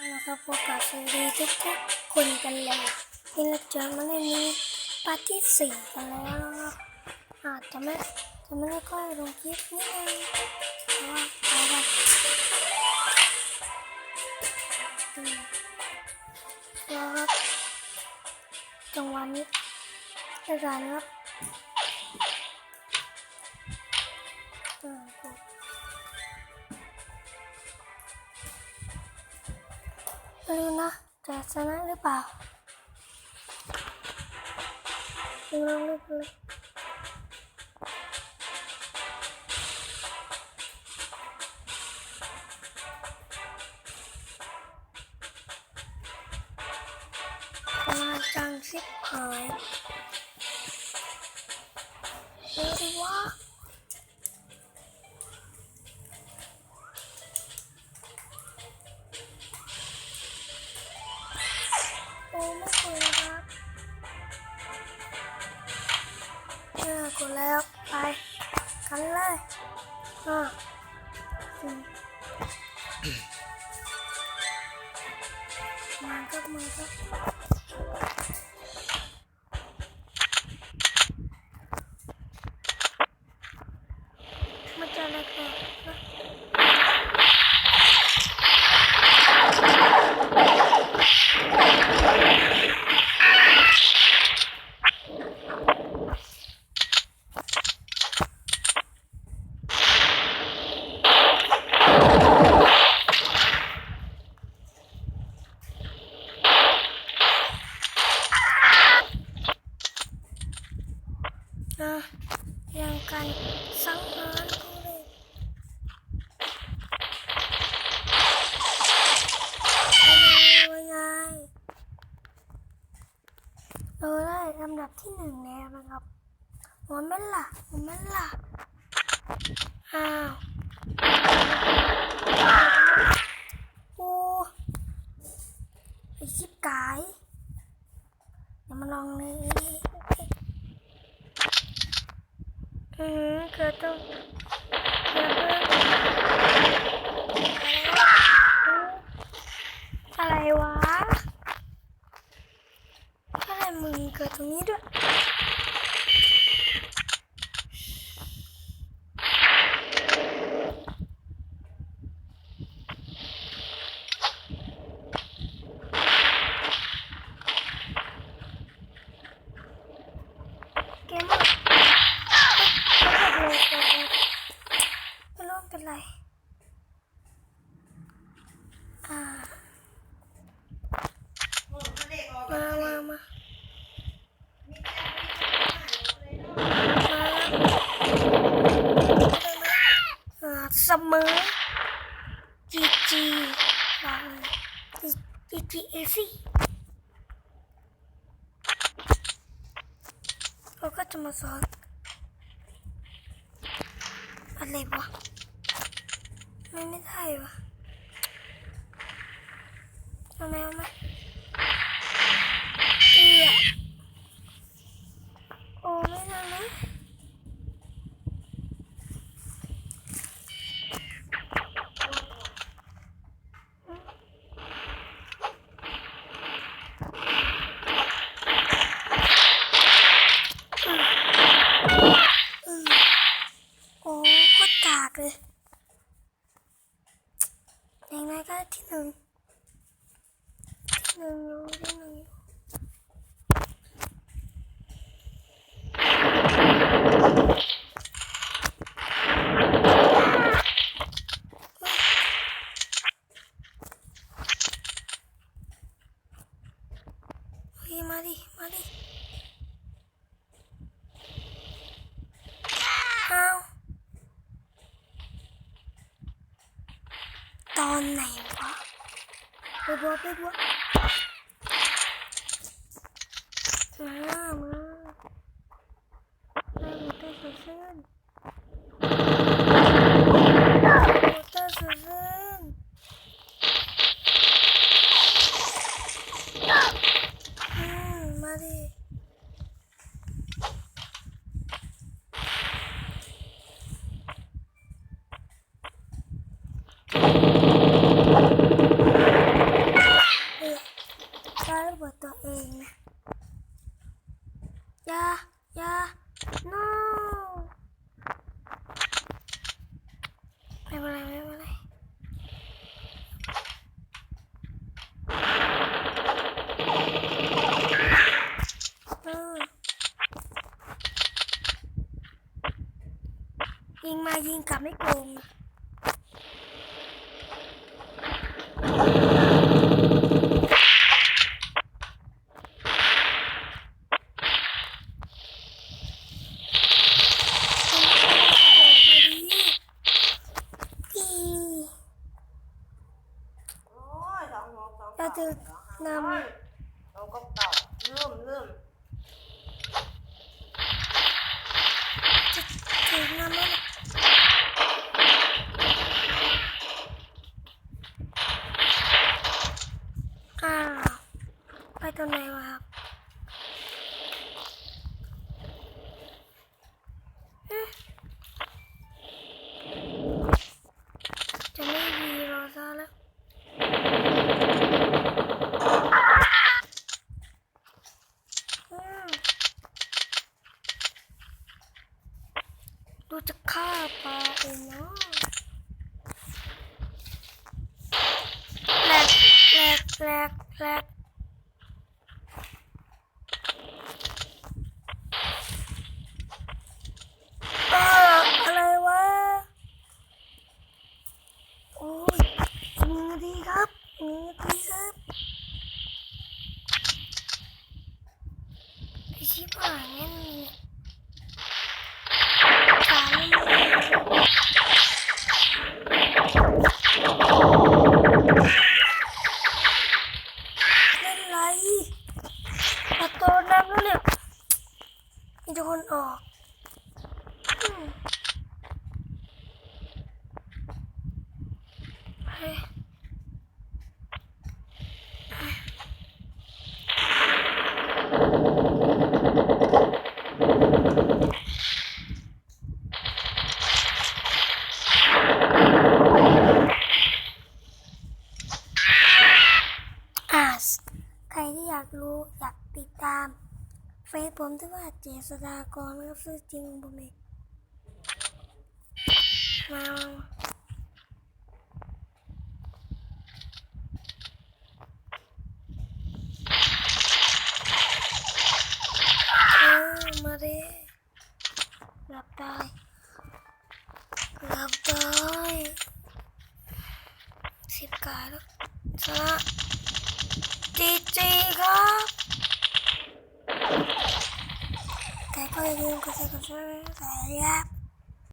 นะครับพบกับสวัสดีทุกทุกคนกันเลยนี่เราเจอมาในนี้ปาร์ทที่สี่กันแล้วนะครับอาจจะไม่จะไม่ได้ค่อยลงคลิปนิดนึงเพราะว่าเอาแบบอืมรอครับจังหวะนี้ได้การนครับ ไม่รู้นะจะชนะหรือเปล่าลองเล่นเลยมาจังชิบหายเฮ้ยว่า แล้วไปกันเลยห้าสี่มาก็มาครับเจออะไรก่อนนะอะยังกันสังหารกูเลยว่าไง เราได้ลำดับที่หนึ่งแล้วนะครับหัวแม่นล่ะหัวแม่นล่ะอ้าวโอ้ไอชิบกายอย่ามาลองเลยอืมเกิดต้องเกิดต้องอะไรวะอะไร มึงเกิดตรงนี้ด้วยเกมหมด ไม่รู้เป็นไร อ่า มา มา มา มาอ่าเสมอจีจีบอกเลยจีจีเอซี่เราก็จะมาสอนอะไรวะไม่ไม่ได้วะเอาไหมเอาไหมเอือโอ้ไม่ได้นะอืมโอ้โคตรกากเลย ยังไงก็ที่หนึ่งที่หนึ่งอยู่ที่หนึ่งอยู่เฮ้ยมาดิ มาดิเอาตอนไหนวะไป บัวไปบัวมามาได้หมดได้สุดซื่น yeah, yeah, no. Mày bên này, mày bên này. Viên ma viên cầm cái cuồng ดูจะฆ่าปลาเองเนาะแหลกแหลกแหลกแหลกเอออะไรวะ โอ้ยหนึ่งนาทีครับหนึ่งนาทีครับ ไอชิบหายงั้นเนี่ยสามเล่นไรประตูน้ำแล้วเนี่ย มีแต่คนออกอืมเฮ้ย อ่าใครที่อยากรู้อยากติดตาม เฟซผมที่ว่าเจษฎากรก็ซื้อจริงผมเองมาเออมาดิหลับได้ รับได้สิบกาแล้วชนะจีจีครับ แต่ก็อย่าลืมกดซับสไครต์กดไลค์ครับ